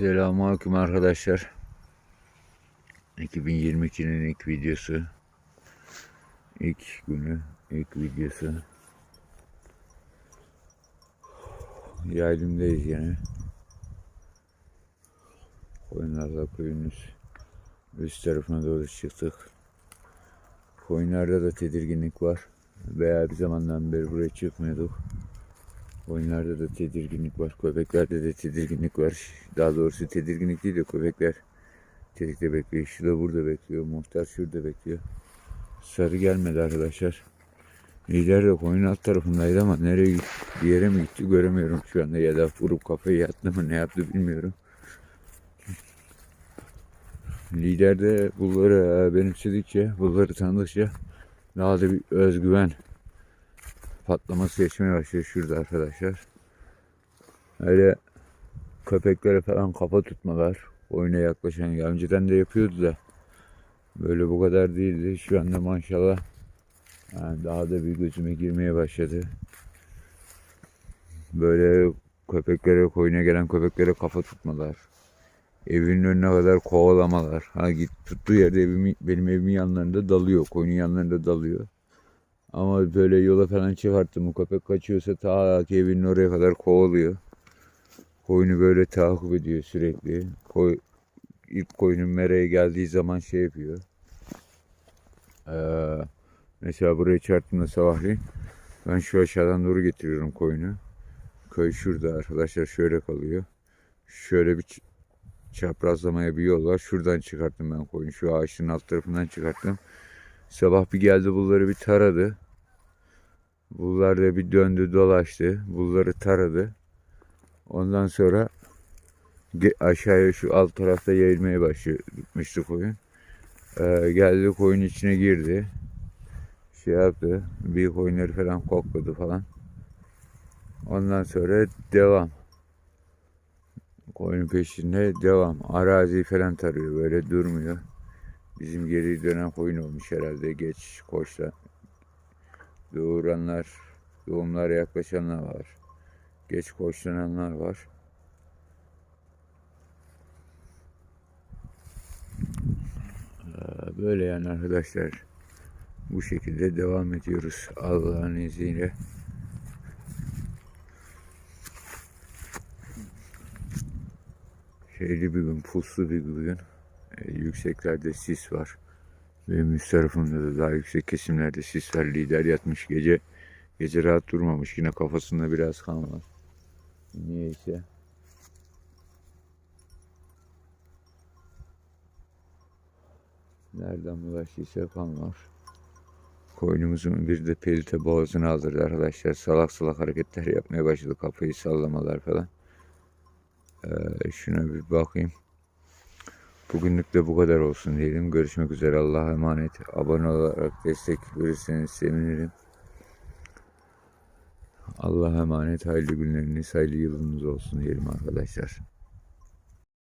Selamünaleyküm arkadaşlar. 2022'nin ilk videosu. İlk günü, ilk videosu. Yaylımdayız yine. Koyunlarla köyünüz üst tarafına doğru çıktık. Koyunlarda da tedirginlik var. Veya bir zamandan beri buraya çıkmıyorduk. Oyunlarda da tedirginlik var. Köpeklerde de tedirginlik var. Daha doğrusu tedirginlik değil de köpekler tetikte bekliyor. Şu da burada bekliyor. Muhtar şurada bekliyor. Sarı gelmedi arkadaşlar. Lider de koyun alt tarafındaydı ama nereye gitti, bir yere mi gitti göremiyorum şu anda. Ya da vurup kafayı yattı mı ne yaptı bilmiyorum. Lider de bunları benimsedikçe, bunları tanıdıkça daha da bir özgüven patlaması geçmeye başlıyor şurada arkadaşlar. Öyle köpeklere falan kafa tutmalar. Oyuna yaklaşan önceden de yapıyordu da böyle bu kadar değildi. Şu anda maşallah yani daha da bir gözüme girmeye başladı. Böyle köpeklere, koyuna gelen köpeklere kafa tutmalar. Evinin önüne kadar kovalamalar. Ha git tuttuğu yerde evimi, benim evimin yanlarında dalıyor. Koyunun yanlarında dalıyor. Ama böyle yola falan çıkarttım. Bu köpek kaçıyorsa ta ki evinin oraya kadar kovalıyor. Koyunu böyle takip ediyor sürekli. Koy, ilk koyunun mereye geldiği zaman şey yapıyor. Ee, mesela buraya çarptığımda sabahleyin ben şu aşağıdan doğru getiriyorum koyunu. Köy şurada arkadaşlar şöyle kalıyor. Şöyle bir çaprazlamaya bir yol var. Şuradan çıkarttım ben koyunu. Şu ağaçın alt tarafından çıkarttım. Sabah bir geldi bunları bir taradı. Bunlar da bir döndü dolaştı. Bunları taradı. Ondan sonra aşağıya şu alt tarafta yayılmaya başlamıştı koyun. Ee, geldi koyun içine girdi. Şey yaptı. Bir koyunları falan kokladı falan. Ondan sonra devam. Koyunun peşinde devam. Arazi falan tarıyor. Böyle durmuyor. Bizim geri dönen koyun olmuş herhalde. Geç koçla. Doğuranlar, doğumlara yaklaşanlar var. Geç koçlananlar var. Ee, Böyle yani arkadaşlar. Bu şekilde devam ediyoruz Allah'ın izniyle. Şeyli bir gün, puslu bir gün. E, yükseklerde sis var. Benim üst tarafımda da daha yüksek kesimlerde sis var. Lider yatmış gece. Gece rahat durmamış. Yine kafasında biraz kan var. Niyeyse. Nereden bulaştıysa kan var. Koynumuzun bir de pelte boğazını aldırdı arkadaşlar. Salak salak hareketler yapmaya başladı. Kafayı sallamalar falan. Ee, şuna bir bakayım. Bugünlük de bu kadar olsun diyelim. Görüşmek üzere. Allah'a emanet. Abone olarak destek verirseniz sevinirim. Allah'a emanet. Hayırlı günleriniz, hayırlı yılınız olsun diyelim arkadaşlar.